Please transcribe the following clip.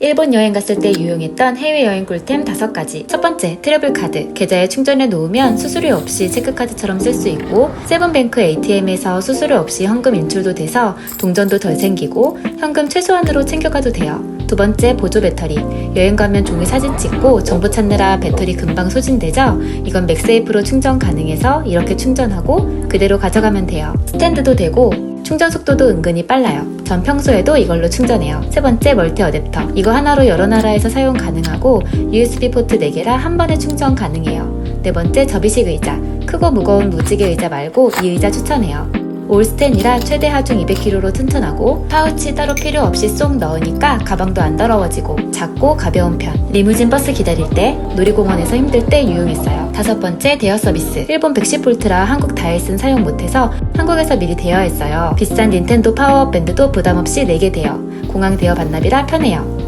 일본 여행 갔을 때 유용했던 해외여행 꿀템 5가지. 첫 번째, 트래블 카드. 계좌에 충전해 놓으면 수수료 없이 체크카드처럼 쓸 수 있고, 세븐뱅크 ATM에서 수수료 없이 현금 인출도 돼서 동전도 덜 생기고, 현금 최소한으로 챙겨가도 돼요. 두 번째, 보조 배터리. 여행 가면 종이 사진 찍고 정보 찾느라 배터리 금방 소진되죠? 이건 맥세이프로 충전 가능해서 이렇게 충전하고 그대로 가져가면 돼요. 스탠드도 되고, 충전 속도도 은근히 빨라요. 전 평소에도 이걸로 충전해요. 세 번째 멀티 어댑터. 이거 하나로 여러 나라에서 사용 가능하고 USB 포트 4개라 한 번에 충전 가능해요. 네 번째 접이식 의자. 크고 무거운 무지개 의자 말고 이 의자 추천해요. 올스텐이라 최대 하중 200kg로 튼튼하고 파우치 따로 필요 없이 쏙 넣으니까 가방도 안 더러워지고 작고 가벼운 편. 리무진 버스 기다릴 때, 놀이공원에서 힘들 때 유용했어요. 다섯 번째 대여 서비스. 일본 110V라 한국 다이슨 사용 못해서 한국에서 미리 대여했어요. 비싼 닌텐도 파워밴드도 부담 없이 4개 대여. 공항 대여 반납이라 편해요.